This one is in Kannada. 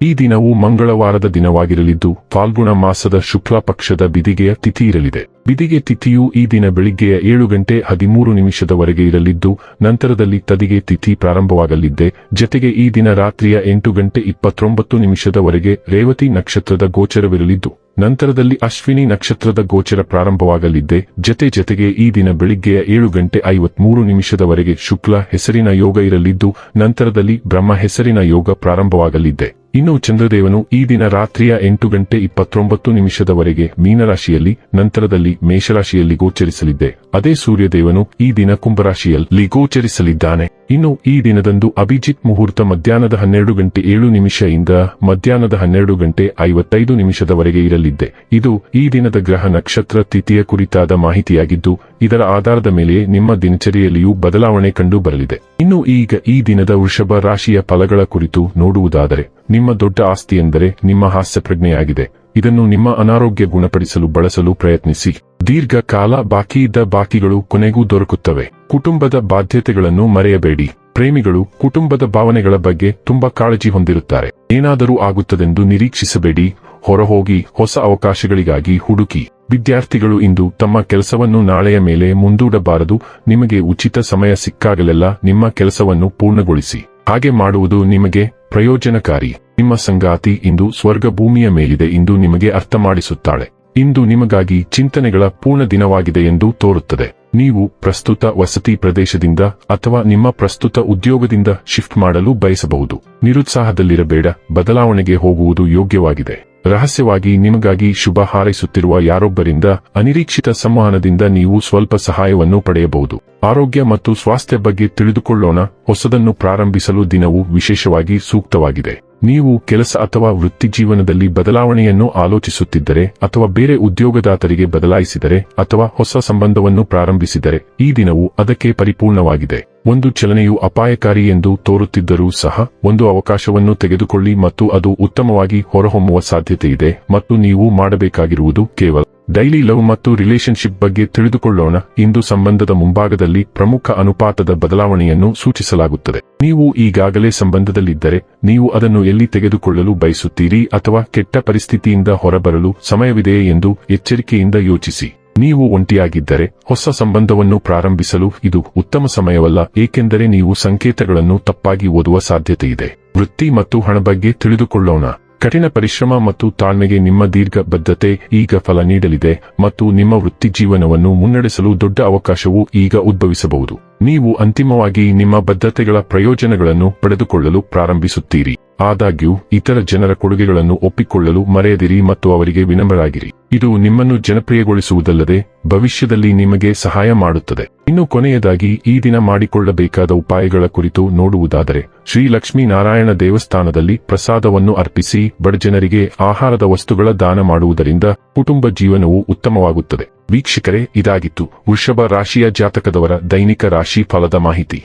ಈ ದಿನವು ಮಂಗಳವಾರದ ದಿನವಾಗಿರಲಿದ್ದು, ಫಾಲ್ಗುಣ ಮಾಸದ ಶುಕ್ಲ ಪಕ್ಷದ ಬಿದಿಗೆಯ ತಿಥಿ ಇರಲಿದೆ. ಬಿದಿಗೆ ತಿಥಿಯು ಈ ದಿನ ಬೆಳಿಗ್ಗೆಯ ಏಳು ಗಂಟೆ ಹದಿಮೂರು ನಿಮಿಷದವರೆಗೆ ಇರಲಿದ್ದು, ನಂತರದಲ್ಲಿ ತದಿಗೆ ತಿಥಿ ಪ್ರಾರಂಭವಾಗಲಿದ್ದೆ. ಜತೆಗೆ ಈ ದಿನ ರಾತ್ರಿಯ ಎಂಟು ಗಂಟೆ ಇಪ್ಪತ್ತೊಂಬತ್ತು ನಿಮಿಷದವರೆಗೆ ರೇವತಿ ನಕ್ಷತ್ರದ ಗೋಚರವಿರಲಿದ್ದು, ನಂತರದಲ್ಲಿ ಅಶ್ವಿನಿ ನಕ್ಷತ್ರದ ಗೋಚರ ಪ್ರಾರಂಭವಾಗಲಿದ್ದೆ. ಜತೆ ಜತೆಗೆ ಈ ದಿನ ಬೆಳಿಗ್ಗೆಯ ಏಳು ಗಂಟೆ ಐವತ್ಮೂರು ನಿಮಿಷದವರೆಗೆ ಶುಕ್ಲ ಹೆಸರಿನ ಯೋಗ ಇರಲಿದ್ದು, ನಂತರದಲ್ಲಿ ಬ್ರಹ್ಮ ಹೆಸರಿನ ಯೋಗ ಪ್ರಾರಂಭವಾಗಲಿದ್ದೆ. ಇನ್ನು ಚಂದ್ರದೇವನು ಈ ದಿನ ರಾತ್ರಿಯ ಎಂಟು ಗಂಟೆ ಇಪ್ಪತ್ತೊಂಬತ್ತು ನಿಮಿಷದವರೆಗೆ ಮೀನರಾಶಿಯಲ್ಲಿ, ನಂತರದಲ್ಲಿ ಮೇಷರಾಶಿಯಲ್ಲಿ ಗೋಚರಿಸಲಿದ್ದೆ. ಅದೇ ಸೂರ್ಯದೇವನು ಈ ದಿನ ಕುಂಭರಾಶಿಯಲ್ಲಿ ಗೋಚರಿಸಲಿದ್ದಾನೆ. ಇನ್ನು ಈ ದಿನದಂದು ಅಭಿಜಿತ್ ಮುಹೂರ್ತ ಮಧ್ಯಾಹ್ನದ ಹನ್ನೆರಡು ಗಂಟೆ ಏಳು ನಿಮಿಷದಿಂದ ಮಧ್ಯಾಹ್ನದ ಹನ್ನೆರಡು ಗಂಟೆ ಐವತ್ತೈದು ನಿಮಿಷದವರೆಗೆ ಇರಲಿದ್ದೆ. ಇದು ಈ ದಿನದ ಗ್ರಹ ನಕ್ಷತ್ರ ತಿಥಿಯ ಕುರಿತಾದ ಮಾಹಿತಿಯಾಗಿದ್ದು, ಇದರ ಆಧಾರದ ಮೇಲೆ ನಿಮ್ಮ ದಿನಚರಿಯಲ್ಲಿಯೂ ಬದಲಾವಣೆ ಕಂಡು ಬರಲಿದೆ ಇನ್ನು ಈಗ ಈ ದಿನದ ವೃಷಭ ರಾಶಿಯ ಫಲಗಳ ಕುರಿತು ನೋಡುವುದಾದರೆ, ನಿಮ್ಮ ದೊಡ್ಡ ಆಸ್ತಿ ಎಂದರೆ ನಿಮ್ಮ ಹಾಸ್ಯ ಪ್ರಜ್ಞೆಯಾಗಿದೆ ಇದನ್ನು ನಿಮ್ಮ ಅನಾರೋಗ್ಯ ಗುಣಪಡಿಸಲು ಬಳಸಲು ಪ್ರಯತ್ನಿಸಿ. ದೀರ್ಘಕಾಲ ಬಾಕಿ ಇದ್ದ ಬಾಕಿಗಳು ಕೊನೆಗೂ ದೊರಕುತ್ತವೆ. ಕುಟುಂಬದ ಬಾಧ್ಯತೆಗಳನ್ನು ಮರೆಯಬೇಡಿ. ಪ್ರೇಮಿಗಳು ಕುಟುಂಬದ ಭಾವನೆಗಳ ಬಗ್ಗೆ ತುಂಬಾ ಕಾಳಜಿ ಹೊಂದಿರುತ್ತಾರೆ. ಏನಾದರೂ ಆಗುತ್ತದೆಂದು ನಿರೀಕ್ಷಿಸಬೇಡಿ. ಹೊರಹೋಗಿ ಹೊಸ ಅವಕಾಶಗಳಿಗಾಗಿ ಹುಡುಕಿ. ವಿದ್ಯಾರ್ಥಿಗಳು ಇಂದು ತಮ್ಮ ಕೆಲಸವನ್ನು ನಾಳೆಯ ಮೇಲೆ ಮುಂದೂಡಬಾರದು. ನಿಮಗೆ ಉಚಿತ ಸಮಯ ಸಿಕ್ಕಾಗಲೆಲ್ಲ ನಿಮ್ಮ ಕೆಲಸವನ್ನು ಪೂರ್ಣಗೊಳಿಸಿ. ಹಾಗೆ ಮಾಡುವುದು ನಿಮಗೆ ಪ್ರಯೋಜನಕಾರಿ. ನಿಮ್ಮ ಸಂಗಾತಿ ಇಂದು ಸ್ವರ್ಗ ಭೂಮಿಯ ಮೇಲಿದೆ ಎಂದು ನಿಮಗೆ ಅರ್ಥ ಮಾಡಿಸುತ್ತಾಳೆ ಇಂದು ನಿಮಗಾಗಿ ಚಿಂತನೆಗಳ ಪೂರ್ಣ ದಿನವಾಗಿದೆ ಎಂದು ತೋರುತ್ತದೆ. ನೀವು ಪ್ರಸ್ತುತ ವಸತಿ ಪ್ರದೇಶದಿಂದ ಅಥವಾ ನಿಮ್ಮ ಪ್ರಸ್ತುತ ಉದ್ಯೋಗದಿಂದ ಶಿಫ್ಟ್ ಮಾಡಲು ಬಯಸಬಹುದು. ನಿರುತ್ಸಾಹದಲ್ಲಿರಬೇಡ, ಬದಲಾವಣೆಗೆ ಹೋಗುವುದು ಯೋಗ್ಯವಾಗಿದೆ. ರಹಸ್ಯವಾಗಿ ನಿಮಗಾಗಿ ಶುಭ ಹಾರೈಸುತ್ತಿರುವ ಯಾರೊಬ್ಬರಿಂದ ಅನಿರೀಕ್ಷಿತ ಸಂವಹನದಿಂದ ನೀವು ಸ್ವಲ್ಪ ಸಹಾಯವನ್ನು ಪಡೆಯಬಹುದು. ಆರೋಗ್ಯ ಮತ್ತು ಸ್ವಾಸ್ಥ್ಯ ಬಗ್ಗೆ ತಿಳಿದುಕೊಳ್ಳೋಣ. ಹೊಸದನ್ನು ಪ್ರಾರಂಭಿಸಲು ದಿನವು ವಿಶೇಷವಾಗಿ ಸೂಕ್ತವಾಗಿದೆ. ನೀವು ಕೆಲಸ ಅಥವಾ ವೃತ್ತಿ ಜೀವನದಲ್ಲಿ ಬದಲಾವಣೆಯನ್ನು ಆಲೋಚಿಸುತ್ತಿದ್ದರೆ ಅಥವಾ ಬೇರೆ ಉದ್ಯೋಗದಾತರಿಗೆ ಬದಲಾಯಿಸಿದರೆ ಅಥವಾ ಹೊಸ ಸಂಬಂಧವನ್ನು ಪ್ರಾರಂಭಿಸಿದರೆ ಈ ದಿನವು ಅದಕ್ಕೆ ಪರಿಪೂರ್ಣವಾಗಿದೆ. ಒಂದು ಚಲನೆಯು ಅಪಾಯಕಾರಿ ಎಂದು ತೋರುತ್ತಿದ್ದರೂ ಸಹ, ಒಂದು ಅವಕಾಶವನ್ನು ತೆಗೆದುಕೊಳ್ಳಿ ಮತ್ತು ಅದು ಉತ್ತಮವಾಗಿ ಹೊರಹೊಮ್ಮುವ ಸಾಧ್ಯತೆಯಿದೆ ಮತ್ತು ನೀವು ಮಾಡಬೇಕಾಗಿರುವುದು ಕೇವಲ ಡೈಲಿ ಲವ್ ಮತ್ತು ರಿಲೇಶನ್ಶಿಪ್ ಬಗ್ಗೆ ತಿಳಿದುಕೊಳ್ಳೋಣ. ಇಂದು ಸಂಬಂಧದ ಮುಂಭಾಗದಲ್ಲಿ ಪ್ರಮುಖ ಅನುಪಾತದ ಬದಲಾವಣೆಯನ್ನು ಸೂಚಿಸಲಾಗುತ್ತದೆ. ನೀವು ಈಗಾಗಲೇ ಸಂಬಂಧದಲ್ಲಿದ್ದರೆ, ನೀವು ಅದನ್ನು ಎಲ್ಲಿ ತೆಗೆದುಕೊಳ್ಳಲು ಬಯಸುತ್ತೀರಿ ಅಥವಾ ಕೆಟ್ಟ ಪರಿಸ್ಥಿತಿಯಿಂದ ಹೊರಬರಲು ಸಮಯವಿದೆಯೇ ಎಂದು ಎಚ್ಚರಿಕೆಯಿಂದ ಯೋಚಿಸಿ. ನೀವು ಒಂಟಿಯಾಗಿದ್ದರೆ ಹೊಸ ಸಂಬಂಧವನ್ನು ಪ್ರಾರಂಭಿಸಲು ಇದು ಉತ್ತಮ ಸಮಯವಲ್ಲ, ಏಕೆಂದರೆ ನೀವು ಸಂಕೇತಗಳನ್ನು ತಪ್ಪಾಗಿ ಓದುವ ಸಾಧ್ಯತೆಯಿದೆ. ವೃತ್ತಿ ಮತ್ತು ಹಣ ಬಗ್ಗೆ ತಿಳಿದುಕೊಳ್ಳೋಣ. ಕಠಿಣ ಪರಿಶ್ರಮ ಮತ್ತು ತಾಳ್ಮೆಗೆ ನಿಮ್ಮ ದೀರ್ಘ ಬದ್ಧತೆ ಈಗ ಫಲ ನೀಡಲಿದೆ ಮತ್ತು ನಿಮ್ಮ ವೃತ್ತಿ ಜೀವನವನ್ನು ಮುನ್ನಡೆಸಲು ದೊಡ್ಡ ಅವಕಾಶವು ಈಗ ಉದ್ಭವಿಸಬಹುದು. ನೀವು ಅಂತಿಮವಾಗಿ ನಿಮ್ಮ ಬದ್ಧತೆಗಳ ಪ್ರಯೋಜನಗಳನ್ನು ಪಡೆದುಕೊಳ್ಳಲು ಪ್ರಾರಂಭಿಸುತ್ತೀರಿ. ಆದಾಗ್ಯೂ, ಇತರ ಜನರ ಕೊಡುಗೆಗಳನ್ನು ಒಪ್ಪಿಕೊಳ್ಳಲು ಮರೆಯದಿರಿ ಮತ್ತು ಅವರಿಗೆ ವಿನಮ್ರರಾಗಿರಿ. ಇದು ನಿಮ್ಮನ್ನು ಜನಪ್ರಿಯಗೊಳಿಸುವುದಲ್ಲದೆ, ಭವಿಷ್ಯದಲ್ಲಿ ನಿಮಗೆ ಸಹಾಯ ಮಾಡುತ್ತದೆ. ಇನ್ನು ಕೊನೆಯದಾಗಿ, ಈ ದಿನ ಮಾಡಿಕೊಳ್ಳಬೇಕಾದ ಉಪಾಯಗಳ ಕುರಿತು ನೋಡುವುದಾದರೆ, ಶ್ರೀ ಲಕ್ಷ್ಮೀನಾರಾಯಣ ದೇವಸ್ಥಾನದಲ್ಲಿ ಪ್ರಸಾದವನ್ನು ಅರ್ಪಿಸಿ ಬಡಜನರಿಗೆ ಆಹಾರದ ವಸ್ತುಗಳ ದಾನ ಮಾಡುವುದರಿಂದ ಕುಟುಂಬ ಜೀವನವು ಉತ್ತಮವಾಗುತ್ತದೆ. ವೀಕ್ಷಕರೇ, ಇದಾಗಿತ್ತು. ವೃಷಭ ರಾಶಿಯ ಜಾತಕದವರ ದೈನಿಕ ರಾಶಿ ಫಲದ ಮಾಹಿತಿ.